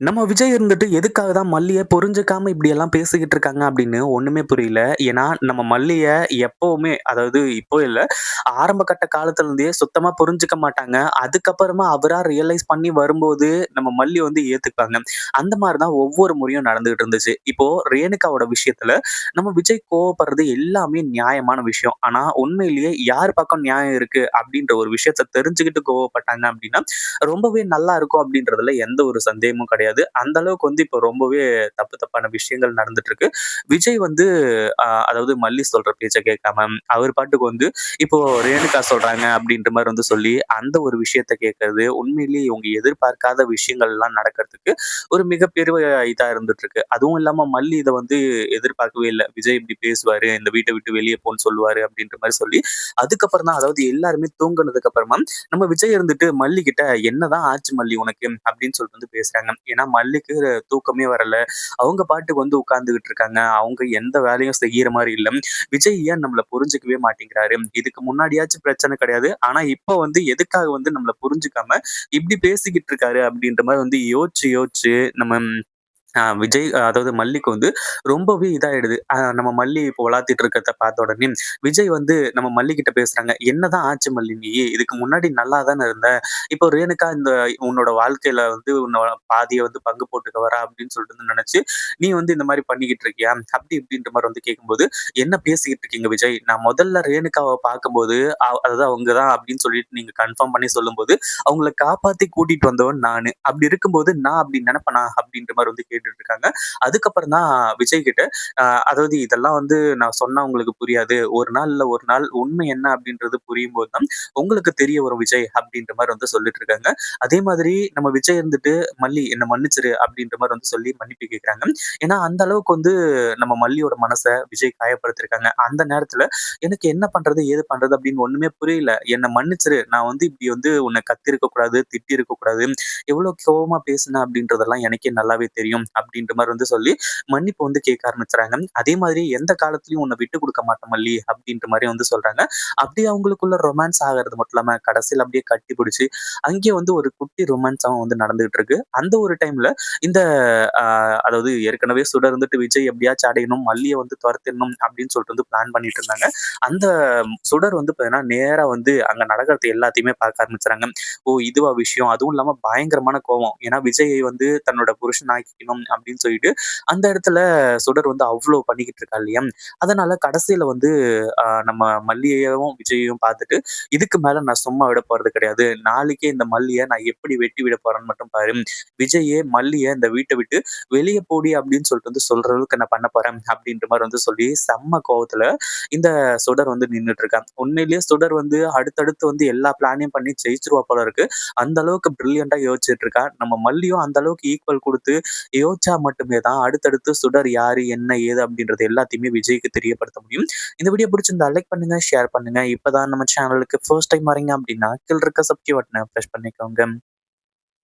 நம்ம விஜய் இருந்துட்டு எதுக்காக தான் மல்லியை புரிஞ்சுக்காம இப்படியெல்லாம் பேசிக்கிட்டு இருக்காங்க அப்படின்னு ஒண்ணுமே புரியல. ஏன்னா, நம்ம மல்லிய எப்பவுமே அதாவது இப்போ இல்ல, ஆரம்ப கட்ட காலத்துல இருந்தே சுத்தமா புரிஞ்சுக்க மாட்டாங்க. அதுக்கப்புறமா அவரா ரியலைஸ் பண்ணி வரும்போது, நம்ம மல்லி வந்து ஏத்துக்குவாங்க. அந்த மாதிரிதான் ஒவ்வொரு முறையும் நடந்துகிட்டு இருந்துச்சு. இப்போ ரேணுகாவோட விஷயத்துல நம்ம விஜய் கோவப்படுறது எல்லாமே நியாயமான விஷயம். ஆனா, உண்மையிலேயே யார் பக்கம் நியாயம் இருக்கு அப்படின்ற ஒரு விஷயத்த தெரிஞ்சுக்கிட்டு கோவப்பட்டாங்க அப்படின்னா, ரொம்பவே நல்லா இருக்கும் அப்படின்றதுல எந்த ஒரு சந்தேகமும் கிடையாது. அந்த அளவுக்கு வந்து இப்போ ரொம்பவே தப்பு தப்பான விஷயங்கள் நடந்துட்டு இருக்கு. விஜய் வந்து அதாவது மல்லி சொல்ற பேச்சை கேட்காம, அவர் பாட்டுக்கு வந்து இப்போ ரேணுகா சொல்றாங்க அப்படின்ற மாதிரி வந்து சொல்லி, அந்த ஒரு விஷயத்த கேட்கறது, உண்மையிலேயே இவங்க எதிர்பார்க்காத விஷயங்கள்லாம் நடக்கிறதுக்கு ஒரு மிகப்பெரிய இதா இருந்துட்டு இருக்கு. அதுவும் இல்லாம மல்லி இத வந்து எதிர்பார்க்கவே இல்லை விஜய் இப்படி பேசுவாரு, இந்த வீட்டை விட்டு வெளியே போன்னு சொல்லுவாரு அப்படின்ற மாதிரி சொல்லி, அதுக்கப்புறம் தான் அதாவது எல்லாருமே தூங்குனதுக்கு அப்புறமா நம்ம விஜய் இருந்துட்டு மல்லி கிட்ட "என்னதான் ஆச்சு மல்லி உனக்கு?" அப்படின்னு சொல்லிட்டு வந்து பேசுறாங்க. ஏன்னா மல்லிக்கு தூக்கமே வரல. அவங்க பாட்டுக்கு வந்து உட்கார்ந்துகிட்டு இருக்காங்க. அவங்க எந்த வேலையும் செய்யற மாதிரி இல்லை விஜய் ஏன் நம்மள புரிஞ்சுக்கவே மாட்டேங்கிறாரு? இதுக்கு முன்னாடியாச்சும் பிரச்சனை கிடையாது. ஆனா இப்ப வந்து எதுக்காக வந்து நம்மள புரிஞ்சுக்காம இப்படி பேசிக்கிட்டு இருக்காரு? அப்படின்ற மாதிரி வந்து யோசிச்சு யோசிச்சு நம்ம விஜய் அதாவது மல்லிக்கு வந்து ரொம்பவே இதாயிடுது. நம்ம மல்லி இப்போ உலாத்திட்டு இருக்கிறத பார்த்த உடனே, விஜய் வந்து நம்ம மல்லி கிட்ட பேசுறாங்க. "என்னதான் ஆச்சு மல்லி நீ? இதுக்கு முன்னாடி நல்லா தானே இருந்த. இப்போ ரேணுகா இந்த உன்னோட வாழ்க்கையில வந்து உன்னோட பாதியை வந்து பங்கு போட்டுக்க வரா அப்படின்னு சொல்லிட்டு வந்து நினைச்சு, நீ வந்து இந்த மாதிரி பண்ணிக்கிட்டு இருக்கியா?" அப்படி இப்படின்ற மாதிரி வந்து கேட்கும்போது, "என்ன பேசிக்கிட்டு இருக்கீங்க விஜய்? நான் முதல்ல ரேணுகாவை பார்க்கும்போது, அதாவது அவங்க தான் அப்படின்னு சொல்லிட்டு நீங்க கன்ஃபார்ம் பண்ணி சொல்லும்போது, அவங்கள காப்பாத்தி கூட்டிட்டு வந்தவன் நானு. அப்படி இருக்கும்போது நான் அப்படி நினைப்பனா?" அப்படின்ற மாதிரி வந்து கேட்டுட்டு இருக்காங்க. அதுக்கப்புறம் தான் விஜய் கிட்ட அதாவது இதெல்லாம் வந்து நான் சொன்னா உங்களுக்கு புரியாது. ஒரு நாள் இல்ல ஒரு நாள் உண்மை என்ன அப்படின்றது புரியும்போது தான் உங்களுக்கு தெரிய வரும் விஜய் அப்படின்ற மாதிரி வந்து சொல்லிட்டு இருக்காங்க. அதே மாதிரி நம்ம விஜய் இருந்துட்டு மல்லி என்ன மன்னிச்சிரு அப்படின்ற மாதிரி வந்து சொல்லி மன்னிப்பு கேட்கிறாங்க. ஏன்னா அந்த அளவுக்கு வந்து நம்ம மல்லியோட மனசை விஜய் காயப்படுத்தியிருக்காங்க. அந்த நேரத்துல எனக்கு என்ன பண்றது? ஏது பண்றது? அப்படின்னு ஒண்ணுமே புரியல. என்ன மன்னிச்சிரு. நான் வந்து இப்படி வந்து உன்னை கத்திருக்க கூடாது, திட்டியிருக்க கூடாது. எவ்வளவு கோபமா பேசினேன் அப்படின்றதெல்லாம் எனக்கே நல்லாவே தெரியும். அப்படின்ற மாதிரி வந்து சொல்லி மன்னிப்பு வந்து கேட்க ஆரம்பிச்சுறாங்க. அதே மாதிரி எந்த காலத்துலயும் உன்னை விட்டு கொடுக்க மாட்டேன் மல்லி அப்படின்ற மாதிரி வந்து சொல்றாங்க. அப்படியே அவங்களுக்குள்ள ரொமான்ஸ் ஆகிறது மட்டும் இல்லாம கடைசியில் அப்படியே கட்டி பிடிச்சி அங்கேயே வந்து ஒரு குட்டி ரொமான்ஸாவும் வந்து நடந்துகிட்டு இருக்கு. அந்த ஒரு டைம்ல இந்த அதாவது ஏற்கனவே சுடர்ந்துட்டு விஜய் எப்படியாச்சும் அடையணும், மல்லியை வந்து துரத்திடணும் அப்படின்னு சொல்லிட்டு வந்து பிளான் பண்ணிட்டு இருந்தாங்க. அந்த சுடர் வந்து பார்த்தீங்கன்னா, நேரா வந்து அங்க நடக்கிறது எல்லாத்தையுமே பார்க்க ஆரம்பிச்சுறாங்க. ஓ! இதுவா விஷயம்? அதுவும் இல்லாம பயங்கரமான கோவம். ஏன்னா விஜயை வந்து தன்னோட புருஷன் ஆக்கிக்கணும் அப்படின்னு சொல்லிட்டு, அந்த இடத்துல சுடர் வந்து அவ்வளோ பண்ணிக்கிட்டு இருக்கா இல்லையா? அதனால கடைசியில வந்து நம்ம மல்லியையும், விஜயையும் பார்த்துட்டு, இதுக்கு மேல நான் சும்மா விட போறது கிடையாது. நாளைக்கே இந்த மல்லிய நான் எப்படி வெட்டி விட போறேன்னு மட்டும் பாரு. விஜயே மல்லிய இந்த வீட்டை விட்டு வெளிய போடி அப்படின்னு சொல்லிட்டு வந்து சொல்ற அளவுக்கு நான் பண்ண போறேன். அப்படின்ற மாதிரி வந்து சொல்லி செம்ம கோவத்துல இந்த சுடர் வந்து நின்னுட்டு இருக்கான் உண்மையிலேயே சுடர் வந்து அடுத்தடுத்து வந்து எல்லா பிளானையும் பண்ணி ஜெயிச்சுருவா போல இருக்கு. அந்த அளவுக்கு பிரில்லியண்டா யோசிச்சுட்டு இருக்கா. நம்ம மல்லியும் அந்த அளவுக்கு ஈக்குவல் குடுத்து யோசிச்சா மட்டுமே தான் அடுத்தடுத்து சுடர் யாரு, என்ன, ஏது அப்படின்றது எல்லாத்தையுமே விஜய்க்கு தெரியப்படுத்த முடியும். இந்த வீடியோ பிடிச்சிருந்தா லைக் பண்ணுங்க, ஷேர் பண்ணுங்க. இப்பதான் நம்ம சேனலுக்கு ஃபர்ஸ்ட் டைம் வரீங்க அப்படின்னா, கீழ இருக்க சப்ஸ்கிரைப் பட்டனை பிரஸ் பண்ணிக்கோங்க.